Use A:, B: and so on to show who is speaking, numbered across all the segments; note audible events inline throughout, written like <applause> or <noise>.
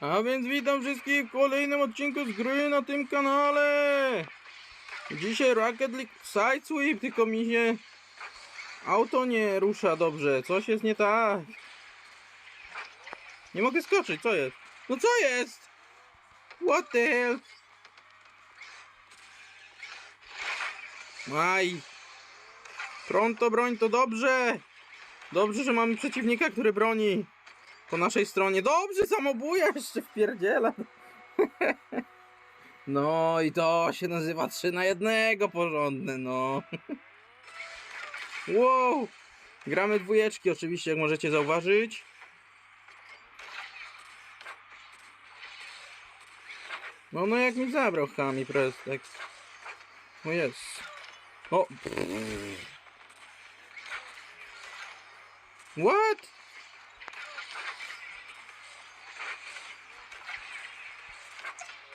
A: A więc witam wszystkich w kolejnym odcinku z gry na tym kanale. Dzisiaj Rocket League Sidesweep, tylko mi się auto nie rusza dobrze. Coś jest nie tak. Nie mogę skoczyć, co jest? No co jest? What the hell? Aj. Pronto broń to dobrze. Dobrze, że mamy przeciwnika, który broni po naszej stronie. Dobrze, samobuja jeszcze wpierdziela. <laughs> No i to się nazywa 3 na jednego porządne, no. <laughs> Wow. Gramy dwójeczki oczywiście, jak możecie zauważyć. No, no jak mi zabrał chami prestek. O jest. O. What?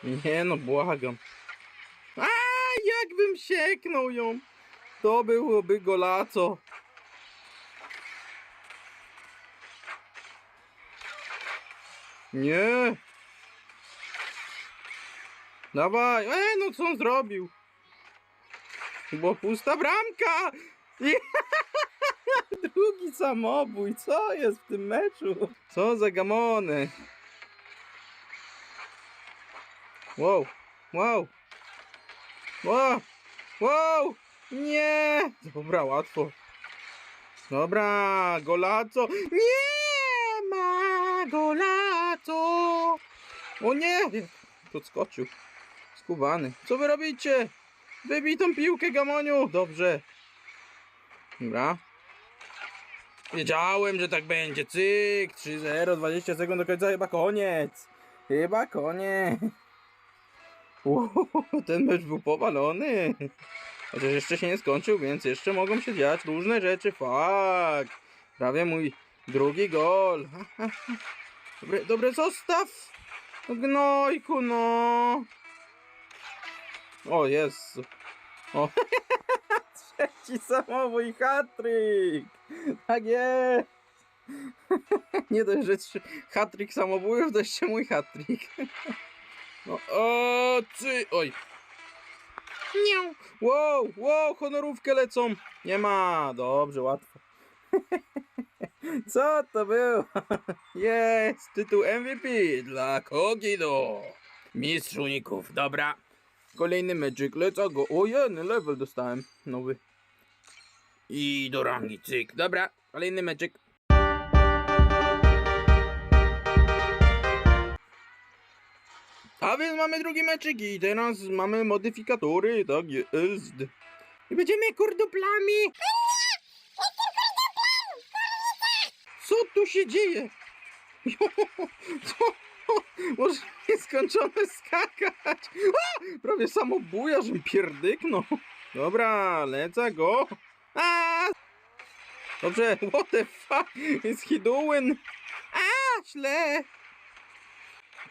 A: Nie no, błagam. A, jakbym sieknął ją. To byłoby golaco. Nie. Dawaj. E, no co on zrobił? Chyba pusta bramka. <laughs> Drugi samobój. Co jest w tym meczu? Co za gamony. Wow, wow, wow, wow, nie! Dobra, łatwo. Dobra, golaco. Nie ma golaco. O nie! Podskoczył. Skubany. Co wy robicie? Wybij tą piłkę, Gamoniu. Dobrze. Dobra. Wiedziałem, że tak będzie. Cyk, 3-0, 20 sekund do końca, chyba koniec. Chyba koniec. Wow, ten mecz był powalony. Chociaż jeszcze się nie skończył, więc jeszcze mogą się dziać różne rzeczy. Fuck. Prawie mój drugi gol. <laughs> Dobre, dobre zostaw. No Gnojku, no. O, jest. O. <laughs> Trzeci samobój hatryk. Tak jest. <laughs> Nie dość, że hatryk samobójów, to jeszcze mój hatryk. No, o, ty, oj. Nie. Wow, wow, honorówkę lecą. Nie ma, dobrze, łatwo. <laughs> Co to było? <laughs> Jest, tytuł MVP dla Kogido. Mistrz uników, dobra. Kolejny meczyk, let's go. O, jeden level dostałem, nowy. I do rangi, cyk. Dobra, kolejny meczyk. A więc mamy drugi meczyk i teraz mamy modyfikatory, tak jest. I będziemy kurduplami. Co tu się dzieje? <laughs> Co? Może nieskończone skakać. A! Prawie samobuja, żem pierdyknął. Dobra, lecę go. A! Dobrze, what the fuck is he doing? A, źle.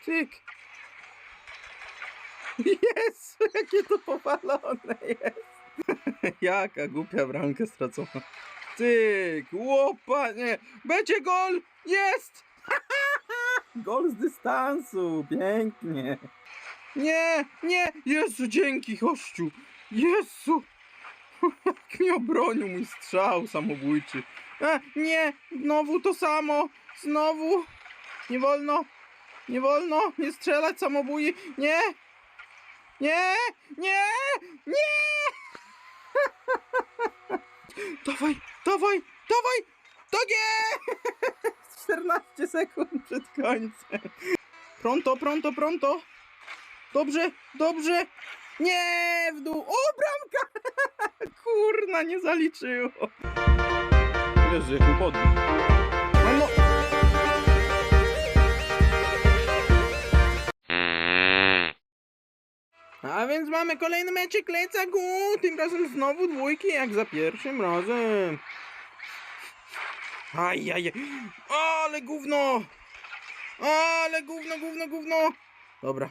A: Cyk. Jezu, jakie to powalone jest. Jaka głupia bramka stracona. Tyk, łopanie. Będzie gol! Jest! <laughs> gol z dystansu, pięknie. Nie, nie, Jezu, dzięki, gościu. Jezu. <laughs> Jak mi obronił mój strzał samobójczy. E, nie, znowu to samo. Znowu. Nie wolno. Nie wolno. Nie strzelać samobój. Nie. Nie, nie, nie! dawaj, dawaj, dawaj! Tak jest! 14 sekund przed końcem. Pronto, pronto, pronto. Dobrze, dobrze. Nie, w dół. O, bramka! <laughs> Kurna, nie zaliczyło. Jezu, jak mi A więc mamy kolejny meczek, let's go! Tym razem znowu dwójki, jak za pierwszym razem. Ajaj, ale gówno! Ale gówno, gówno, gówno! Dobra.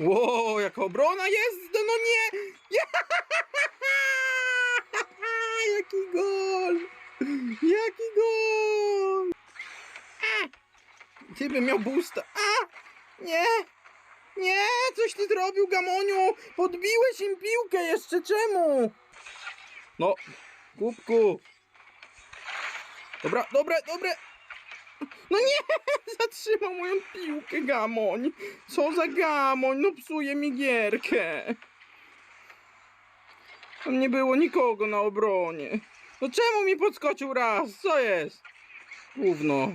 A: Ło, jaka obrona jest! No, no nie! <laughs> Jaki gol! Jaki gol! Gdybym miał boosta. A! Nie! Nie! Coś ty zrobił, Gamoniu! Podbiłeś im piłkę jeszcze, czemu? No, kubku. Dobra, dobre, dobre. No nie! <laughs> Zatrzymał moją piłkę, Gamoń. Co za Gamoń? No psuje mi gierkę. Tam nie było nikogo na obronie. No czemu mi podskoczył raz? Co jest? Gówno.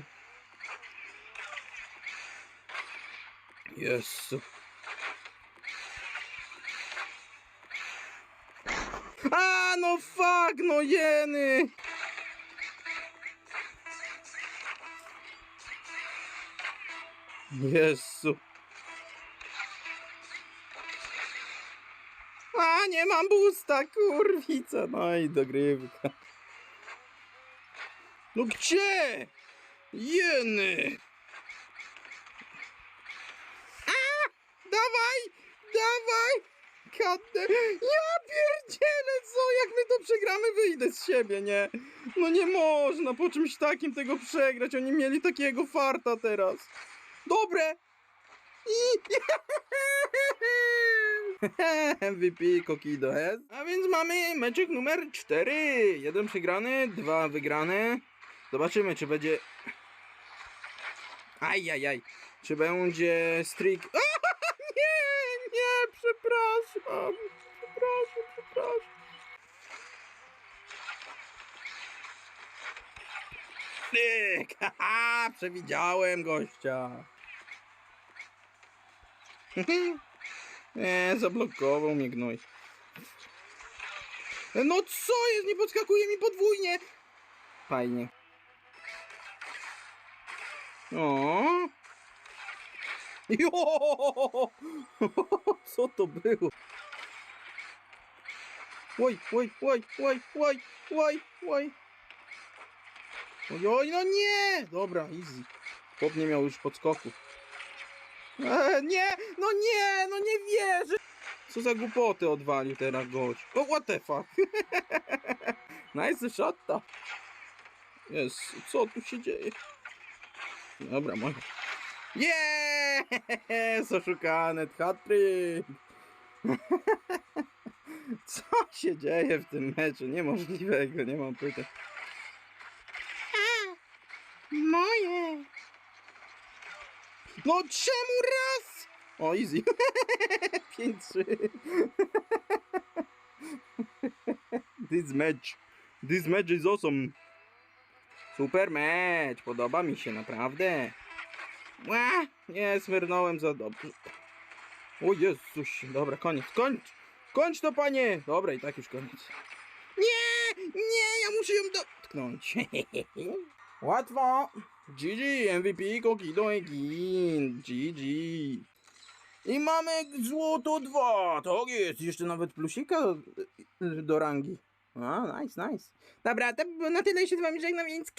A: Jezu. A no fuck, no jeny! Jezu. A, nie mam busta, kurwica. No i dogrywka. No gdzie? Jeny. A, dawaj, dawaj. Kadne. Ja pierdzielę, co? Jak my to przegramy, wyjdę z siebie, nie? No nie można po czymś takim tego przegrać. Oni mieli takiego farta teraz. Dobre. I... <laughs> MVP Kokido jest. A więc mamy meczek numer 4. Jeden przegrany, dwa wygrane. Zobaczymy, czy będzie... Ajajaj. Czy będzie streak... A, przepraszam. Przepraszam, przepraszam. Tyk, <laughs> haha, przewidziałem gościa. <laughs> Nie, zablokował mnie gnoj. No co jest? Nie podskakuje mi podwójnie. Fajnie. O. <laughs> Jo! Co to było? Oj, oj, oj, oj, oj, oj, oj. Ojoj, no nie! Dobra, easy. Chłop nie miał już podskoku. E, nie, no nie, no nie wierzę. Co za głupoty odwalił teraz gość. O, what the fuck. <laughs> nice shotta. Jest, co tu się dzieje? Dobra, mogę. Yes! <laughs> Oszukany hat-trick. <laughs> Co się dzieje w tym meczu? Niemożliwego, nie mam pytań. Moje. No czemu raz? O, easy. <laughs> 5-3. This match. This match is awesome. Super mecz. Podoba mi się naprawdę. Ła, nie, smyrnąłem za dobrze. O Jezuś. Dobra, koniec. Kończ. Kończ to, panie. Dobra, i tak już koniec. Nie, nie, ja muszę ją dotknąć. <laughs> Łatwo. GG, MVP Kokido Egin. GG. I mamy złoto 2. Tak jest. Jeszcze nawet plusika do rangi. A, nice, nice. Dobra, to na tyle. się z wami żegnam, więc...